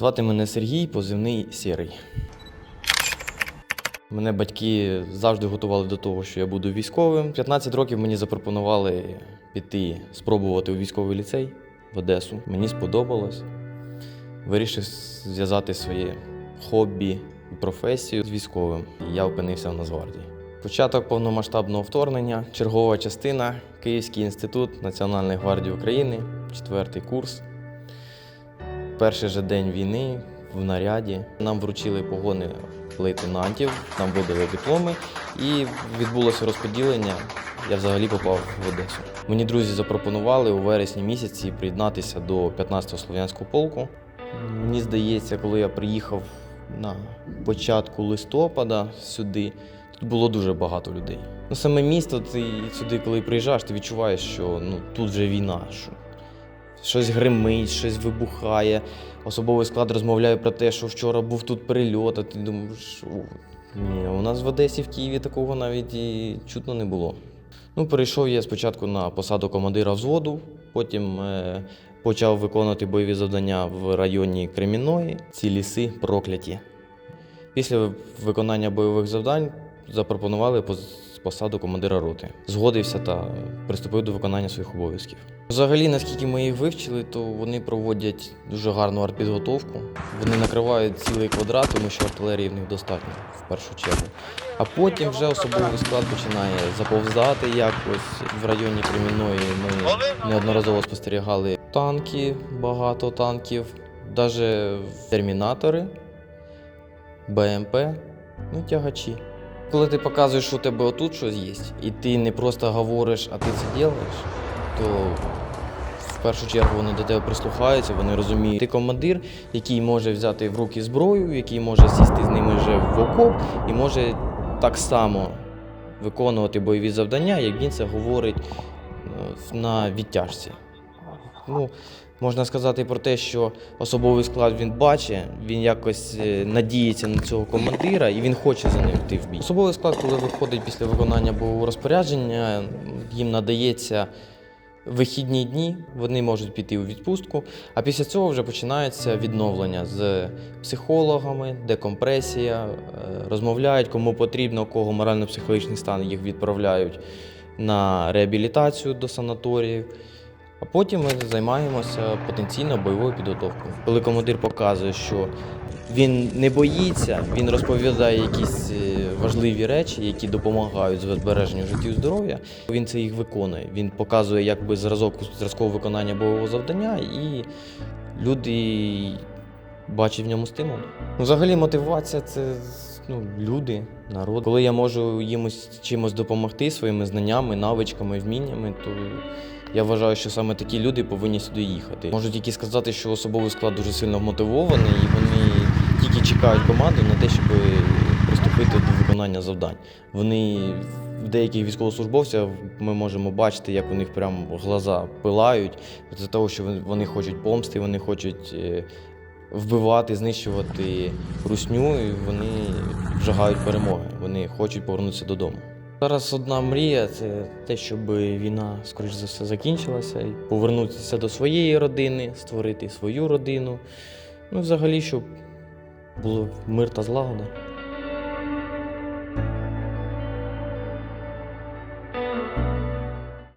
Звати мене Сергій, позивний Сірий. Мене батьки завжди готували до того, що я буду військовим. 15 років мені запропонували піти спробувати у військовий ліцей в Одесу. Мені сподобалось. Вирішив зв'язати своє хобі і професію з військовим. Я опинився в Нацгвардії. Початок повномасштабного вторгнення, чергова частина, Київський інститут Національної гвардії України, четвертий курс. Перший же день війни в наряді нам вручили погони лейтенантів, нам видали дипломи і відбулося розподілення. Я взагалі попав в Одесу. Мені друзі запропонували у вересні місяці приєднатися до 15-го слов'янського полку. Мені здається, коли я приїхав на початку листопада сюди, тут було дуже багато людей. Ну, саме місто, ти сюди, коли приїжджаєш, ти відчуваєш, що ну, тут вже війна. Що щось гримить, щось вибухає. Особовий склад розмовляє про те, що вчора був тут перельот, а ти думаєш, ні, у нас в Одесі, в Києві такого навіть і чутно не було. Ну, перейшов я спочатку на посаду командира взводу, потім е, почав виконувати бойові завдання в районі Кремінної, ці ліси прокляті. Після виконання бойових завдань запропонували посаду командира роти. Згодився та приступив до виконання своїх обов'язків. Взагалі, наскільки ми їх вивчили, то вони проводять дуже гарну артпідготовку. Вони накривають цілий квадрат, тому що артилерії в них достатньо в першу чергу. А потім вже особовий склад починає заповзати якось. В районі Кремінної ми неодноразово спостерігали танки, багато танків, навіть термінатори. БМП, ну тягачі. Коли ти показуєш, що у тебе отут щось є, і ти не просто говориш, а ти це робиш, то в першу чергу вони до тебе прислухаються, вони розуміють. Ти командир, який може взяти в руки зброю, який може сісти з ними вже в окоп і може так само виконувати бойові завдання, як він це говорить е, на відтяжці. Ну, можна сказати про те, що особовий склад він бачить, він якось е, надіється на цього командира і він хоче за ним йти в бій. Особовий склад, коли виходить після виконання бойового розпорядження, їм надається вихідні дні, вони можуть піти у відпустку, а після цього вже починається відновлення з психологами, декомпресія, е, розмовляють, кому потрібно, кого морально-психологічний стан їх відправляють на реабілітацію до санаторіїв. А потім ми займаємося потенційно бойовою підготовкою. Коли командир показує, що він не боїться, він розповідає якісь е, важливі речі, які допомагають збереженню життя і здоров'я. Він це їх виконує. Він показує якби зразок зразкового виконання бойового завдання, і люди бачать в ньому стимул. Взагалі, мотивація це ну, люди, народ. Коли я можу їм чимось допомогти своїми знаннями, навичками, вміннями, то я вважаю, що саме такі люди повинні сюди їхати. Можу тільки сказати, що особовий склад дуже сильно вмотивований, і вони тільки чекають команду на те, щоб приступити до виконання завдань. Вони в деяких військовослужбовців ми можемо бачити, як у них прям глаза пилають з того, що вони- вони хочуть помсти, вони хочуть е, вбивати, знищувати русню, і вони вжагають перемоги. Вони хочуть повернутися додому. Зараз одна мрія це те, щоб війна, скоріш за все, закінчилася, і повернутися до своєї родини, створити свою родину. Ну, взагалі, щоб було мир та злагода.